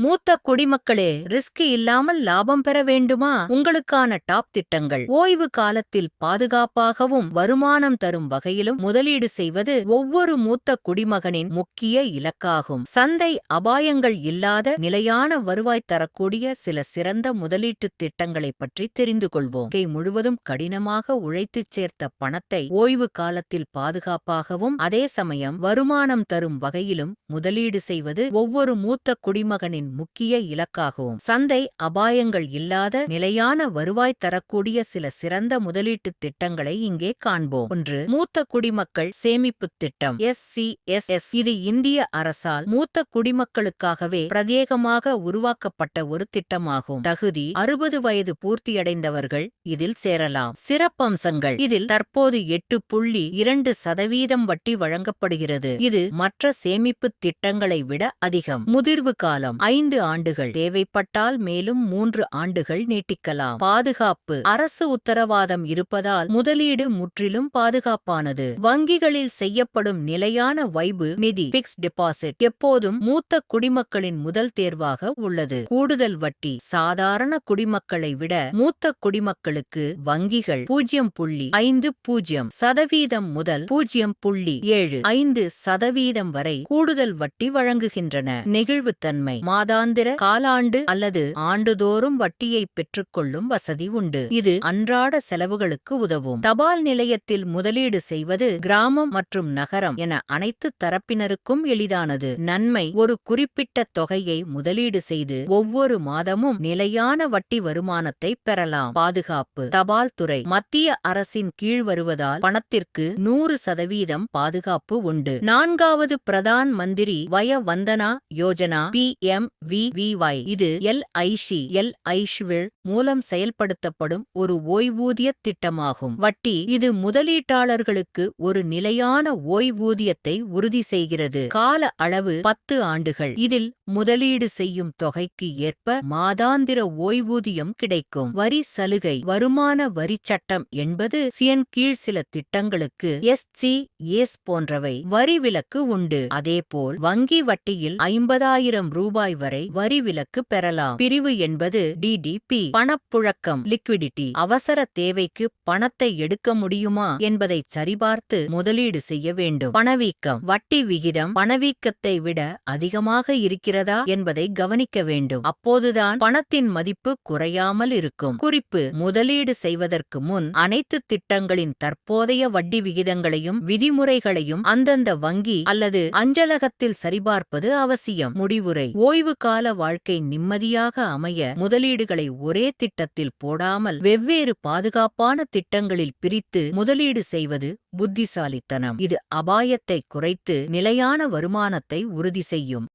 மூத்த குடிமக்களே ரிஸ்க் இல்லாமல் லாபம் பெற வேண்டுமா? உங்களுக்கான டாப் திட்டங்கள். ஓய்வு காலத்தில் பாதுகாப்பாகவும் வருமானம் தரும் வகையிலும் முதலீடு செய்வது ஒவ்வொரு மூத்த குடிமகனின் முக்கிய இலக்காகும். சந்தை அபாயங்கள் இல்லாத நிலையான வருவாய் தரக்கூடிய சில சிறந்த முதலீட்டுத் திட்டங்களை பற்றி தெரிந்து கொள்வோம். கை முழுவதும் கடினமாக உழைத்துச் சேர்த்த பணத்தை ஓய்வு காலத்தில் பாதுகாப்பாகவும் அதே சமயம் வருமானம் தரும் வகையிலும் முதலீடு செய்வது ஒவ்வொரு மூத்த குடிமகனின் முக்கிய இலக்காகவும் சந்தை அபாயங்கள் இல்லாத நிலையான வருவாய் தரக்கூடிய சில சிறந்த முதலீட்டு திட்டங்களை இங்கே காண்போம். ஒன்று மூத்த குடிமக்கள் சேமிப்பு திட்டம். எஸ். சி. எஸ். எஸ். இது இந்திய அரசால் மூத்த குடிமக்களுக்காகவே பிரத்யேகமாக உருவாக்கப்பட்ட ஒரு திட்டமாகும். தகுதி அறுபது வயது பூர்த்தியடைந்தவர்கள் இதில் சேரலாம். சிறப்பம்சங்கள். இதில் தற்போது எட்டு புள்ளி இரண்டு சதவீதம் வட்டி வழங்கப்படுகிறது. இது மற்ற சேமிப்பு திட்டங்களை விட அதிகம். முதிர்வு காலம். ஐந்து ஆண்டுகள். தேவைப்பட்டால் மேலும் மூன்று ஆண்டுகள் நீட்டிக்கலாம். பாதுகாப்பு. அரசு உத்தரவாதம் இருப்பதால் முதலீடு முற்றிலும் பாதுகாப்பானது. வங்கிகளில் செய்யப்படும் நிலையான வைபு நிதி பிக்ஸ் டெபாசிட் எப்போதும் மூத்த குடிமக்களின் முதல் தேர்வாக உள்ளது. கூடுதல் வட்டி. சாதாரண குடிமக்களை விட மூத்த குடிமக்களுக்கு வங்கிகள் பூஜ்ஜியம் புள்ளி ஐந்து பூஜ்ஜியம் சதவீதம் முதல் பூஜ்ஜியம் புள்ளி ஏழு ஐந்து சதவீதம் வரை கூடுதல் வட்டி வழங்குகின்றன. நெகிழ்வுத்தன்மை. மாதாந்திர காலாண்டு அல்லது ஆண்டுதோறும் வட்டியை பெற்றுக்கொள்ளும் வசதி உண்டு. இது அன்றாட செலவுகளுக்கு உதவும். தபால் நிலையத்தில் முதலீடு செய்வது கிராமம் மற்றும் நகரம் என அனைத்து தரப்பினருக்கும் எளிதானது. நன்மை ஒரு குறிப்பிட்ட தொகையை முதலீடு செய்து ஒவ்வொரு மாதமும் நிலையான வட்டி வருமானத்தை பெறலாம். பாதுகாப்பு. தபால் துறை. மத்திய அரசின் கீழ் வருவதால் பணத்திற்கு நூறு சதவீதம் பாதுகாப்பு உண்டு. நான்காவது Pradhan Mantri Vaya Vandana Yojana P. M. V V Y இது எல் ஐஷி எல் ஐஷ்வில் மூலம் செயல்படுத்தப்படும் ஒரு ஓய்வூதிய திட்டமாகும். வட்டி இது முதலீட்டாளர்களுக்கு ஒரு நிலையான ஓய்வூதியத்தை உறுதி செய்கிறது. கால அளவு பத்து ஆண்டுகள். இதில் முதலீடு செய்யும் தொகைக்கு ஏற்ப மாதாந்திர ஓய்வூதியம் கிடைக்கும். வரி சலுகை வருமான வரி சட்டம் என்பது சியன் கீழ் சில திட்டங்களுக்கு எஸ் சி எஸ் போன்றவை வரி விலக்கு உண்டு. அதேபோல் வங்கி வட்டியில் ஐம்பதாயிரம் ரூபாய் வரை வரி விலக்கு பெறலாம். பிரிவு என்பது டிடிபி பணப்புழக்கம் லிக்விடிட்டி அவசர தேவைக்கு பணத்தை எடுக்க முடியுமா என்பதை சரிபார்த்து முதலீடு செய்ய வேண்டும். பணவீக்கம் வட்டி விகிதம் பணவீக்கத்தை விட அதிகமாக இருக்கிறது இருக்கிறதா என்பதை கவனிக்க வேண்டும். அப்போதுதான் பணத்தின் மதிப்பு குறையாமல் இருக்கும். குறிப்பு முதலீடு செய்வதற்கு முன் அனைத்து திட்டங்களின் தற்போதைய வட்டி விகிதங்களையும் விதிமுறைகளையும் அந்தந்த வங்கி அல்லது அஞ்சலகத்தில் சரிபார்ப்பது அவசியம். முடிவுரை ஓய்வு கால வாழ்க்கை நிம்மதியாக அமைய முதலீடுகளை ஒரே திட்டத்தில் போடாமல் வெவ்வேறு பாதுகாப்பான திட்டங்களில் பிரித்து முதலீடு செய்வது புத்திசாலித்தனம். இது அபாயத்தை குறைத்து நிலையான வருமானத்தை உறுதி செய்யும்.